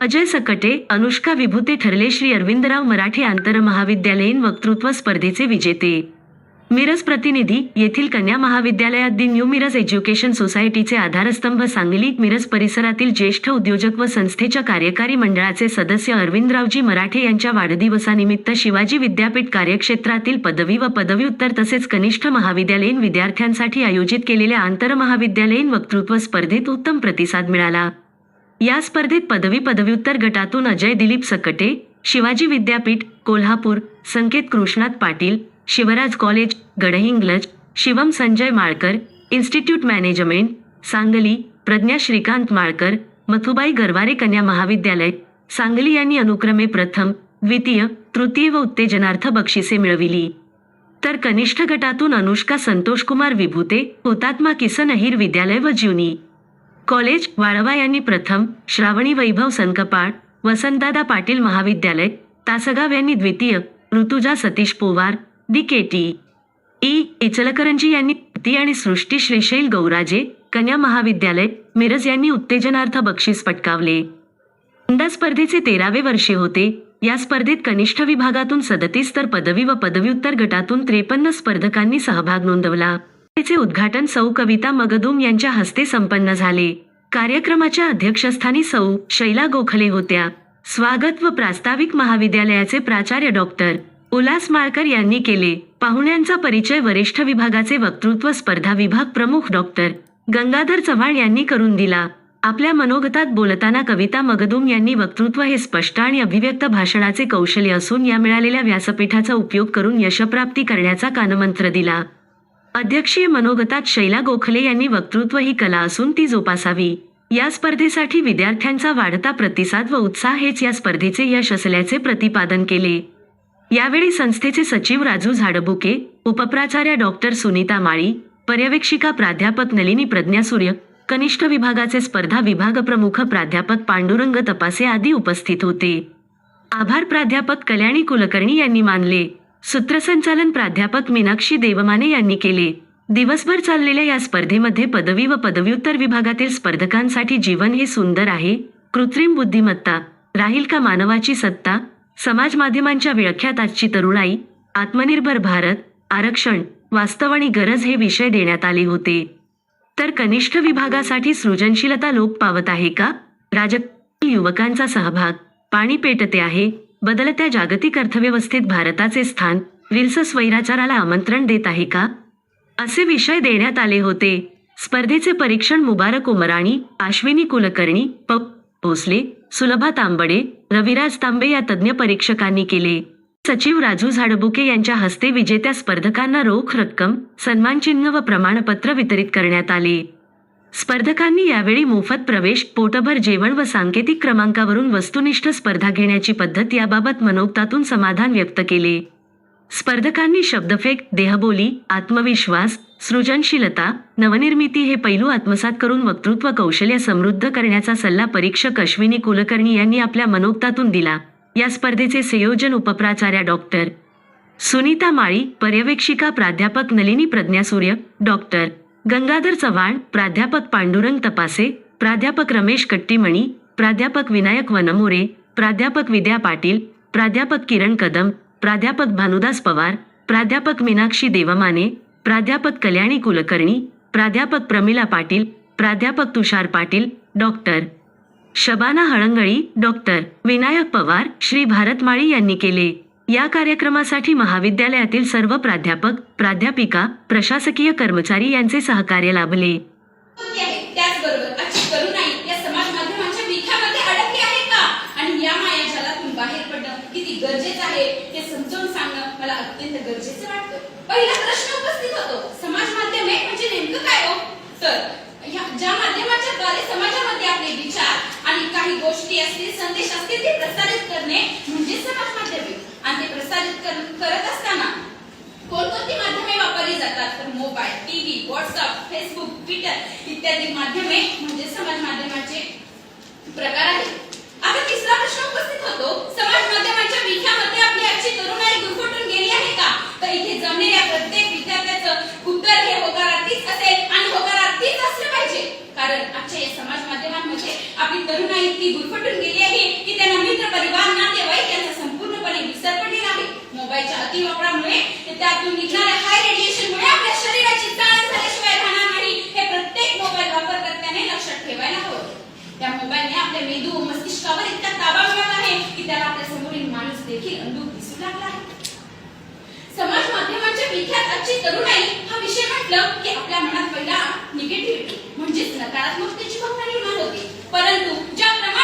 अजय सकटे अनुष्का विभूते ठरले श्री अरविंदराव मराठे आंतरमहाविद्यालयीन वक्तृत्व स्पर्धेचे विजेते. मिरज प्रतिनिधी येथील कन्या महाविद्यालयात दि न्यू मिरज एज्युकेशन सोसायटीचे आधारस्तंभ सांगली मिरज परिसरातील ज्येष्ठ उद्योजक व संस्थेच्या कार्यकारी मंडळाचे सदस्य अरविंदरावजी मराठे यांच्या वाढदिवसानिमित्त शिवाजी विद्यापीठ कार्यक्षेत्रातील पदवी व पदव्युत्तर तसेच कनिष्ठ महाविद्यालयीन विद्यार्थ्यांसाठी आयोजित केलेल्या आंतरमहाविद्यालयीन वक्तृत्व स्पर्धेत उत्तम प्रतिसाद मिळाला. या स्पर्धेत पदवी पदव्युत्तर गटातून Ajay Dilip Sakate Shivaji Vidyapeeth Kolhapur Sanket Krishnat Patil Shivraj college Gadhinglaj Shivam Sanjay Malkar institute management Sangli Pradnya Shrikant Malkar Mathubai Garware Kanya Mahavidyalaya Sangli यांनी अनुक्रमे प्रथम द्वितीय तृतीय व उत्तेजनार्थ बक्षिसे मिळविली. तर कनिष्ठ गटातून अनुष्का संतोषकुमार विभूते हुतात्मा किसन अहिर विद्यालय व ज्युनी कॉलेज वाळवा यांनी प्रथम श्रावणी वैभव संकपाळ वसंतदादा पाटील महाविद्यालय तासगाव यांनी द्वितीय Rutuja Satish Powar D K T. E. Ichalkaranji यांनी ती आणि सृष्टी श्रीशैल गौराजे कन्या महाविद्यालय मिरज यांनी उत्तेजनार्थ बक्षीस पटकावले. यंदा स्पर्धेचे तेरावे वर्षे होते. या स्पर्धेत कनिष्ठ विभागातून सदतीस तर पदवी व पदव्युत्तर गटातून त्रेपन्न स्पर्धकांनी सहभाग नोंदवला. स्पर्धेचे उद्घाटन सौ कविता मगदूम यांच्या हस्ते संपन्न झाले. कार्यक्रमाच्या अध्यक्षस्थानी सौ शैला गोखले होत्या. स्वागत व प्रास्ताविक महाविद्यालयाचे प्राचार्य डॉक्टर उल्हास माळकर यांनी केले. पाहुण्यांचा परिचय वरिष्ठ विभागाचे वक्तृत्व स्पर्धा विभाग प्रमुख डॉक्टर गंगाधर चव्हाण यांनी करून दिला. आपल्या मनोगतात बोलताना कविता मगदूम यांनी वक्तृत्व हे स्पष्ट आणि अभिव्यक्त भाषणाचे कौशल्य असून या मिळालेल्या व्यासपीठाचा उपयोग करून यशप्राप्ती करण्याचा कानमंत्र दिला. अध्यक्षीय मनोगतात शैला गोखले यांनी वक्तृत्व ही कला असून ती जोपासावी. या स्पर्धेसाठी विद्यार्थ्यांचा वाढता प्रतिसाद व उत्साह हेच या स्पर्धेचे यश असल्याचे प्रतिपादन केले. यावेळी संस्थेचे सचिव राजू झाडबुके उपप्राचार्य डॉक्टर सुनीता माळी पर्यवेक्षिका प्राध्यापक नलिनी प्रज्ञासूर्य कनिष्ठ विभागाचे स्पर्धा विभाग प्रमुख प्राध्यापक पांडुरंग तपासे आदी उपस्थित होते. आभार प्राध्यापक कल्याणी कुलकर्णी यांनी मानले. सूत्रसंचालन प्राध्यापक मीनाक्षी देवमाने यांनी केले. दिवसभर चाललेल्या या स्पर्धेमध्ये पदवी व पदव्युत्तर विभागातील स्पर्धकांसाठी जीवन हे सुंदर आहे. कृत्रिम बुद्धिमत्ता राहील का मानवाची सत्ता समाज माध्यमांच्या विळख्यात आजची तरुणाई आत्मनिर्भर भारत आरक्षण वास्तव आणि गरज हे विषय देण्यात आले होते. तर कनिष्ठ विभागासाठी सृजनशीलता लोप पावत आहे का? राजकीय युवकांचा सहभाग पाणी पेटते आहे. बदलत्या जागतिक अर्थव्यवस्थेत भारताचे स्थान विल्स स्वैराचाराला आमंत्रण देत आहे का? असे विषय देण्यात आले होते. स्पर्धेचे परीक्षण मुबारक उमराणी आश्विनी कुलकर्णी प. भोसले सुलभा तांबडे रविराज तांबे या तज्ज्ञ परीक्षकांनी केले. सचिव राजू झाडबुके यांच्या हस्ते विजेत्या स्पर्धकांना रोख रक्कम सन्मानचिन्ह व प्रमाणपत्र वितरित करण्यात आले. स्पर्धकांनी यावेळी मोफत प्रवेश पोटभर जेवण व सांकेतिक क्रमांकावरून वस्तुनिष्ठ स्पर्धा घेण्याची पद्धत याबाबत मनोक्तातून समाधान व्यक्त केले. स्पर्धकांनी शब्दफेक देहबोली आत्मविश्वास सृजनशीलता नवनिर्मिती हे पैलू आत्मसात करून वक्तृत्व कौशल्य समृद्ध करण्याचा सल्ला परीक्षक अश्विनी कुलकर्णी यांनी आपल्या मनोक्तातून दिला. या स्पर्धेचे संयोजन उपप्राचार्या डॉक्टर सुनीता माळी पर्यवेक्षिका प्राध्यापक नलिनी प्रज्ञासूर्य डॉक्टर गंगाधर चव्हाण प्राध्यापक पांडुरंग तपासे प्राध्यापक रमेश कट्टीमणी प्राध्यापक विनायक वनमोरे प्राध्यापक विद्या पाटील प्राध्यापक किरण कदम प्राध्यापक भानुदास पवार प्राध्यापक मीनाक्षी देवमाने प्राध्यापक कल्याणी कुलकर्णी प्राध्यापक प्रमिला पाटील प्राध्यापक तुषार पाटील डॉक्टर शबाना हळंगळी डॉक्टर विनायक पवार श्री भारतमाळी यांनी केले. या कार्यक्रमासाठी महाविद्यालयातील सर्व प्राध्यापक प्राध्यापिका प्रशासकीय कर्मचारी यांचे सहकार्य लाभले गरजेचं आहे. त्याचबरोबर अशी तरुणाई या समाज माध्यमांच्या विख्यामध्ये अडकली आहे का आणि या मायाजालातून बाहेर पडणं किती गरजेचं आहे हे समजावून सांगणं मला अत्यंत गरजेचं वाटतं पहिला प्रश्न उपस्थित होतो समाज माध्यमे म्हणजे नेमकं काय हो तर ह्या ज्या माध्यमाच्या द्वारे समाजामध्ये आपले विचार आणि काही गोष्टी असतील संदेश असतील ते प्रसारित करणे म्हणजे समाज माध्यमे आणि ते प्रसारित कर- करत असताना कोणकोणती माध्यमे वापरली जातात तर mobile TV WhatsApp Facebook Twitter इत्यादी माध्यमे म्हणजे समाज माध्यमाचे प्रकार आहेत. आता तिसरा प्रश्न उपस्थित होतो. समाज माध्यमाच्या विख्यामध्ये आपली आजची तरुणाई गुरफटून गेली आहे का? तर इथे जमलेल्या प्रत्येक विद्यार्थ्याचं उत्तर हे होकारार्थीच असेल आणि होकारार्थीच असलं पाहिजे. कारण आजच्या या समाज माध्यमांमध्ये आपली तरुणाई इतकी गुरफटून व इतका ताबा मिळवला आहे की त्याला आपल्या समोरील माणूस देखील अंधुक दिसू लागला आहे. समाज माध्यमांच्या विख्यात आजची तरुणाई हा विषय म्हटलं की आपल्या मनात पहिला निगेटिव्हिटी म्हणजेच नकारात्मकतेची भावना निर्माण होते. परंतु ज्या प्रमाणे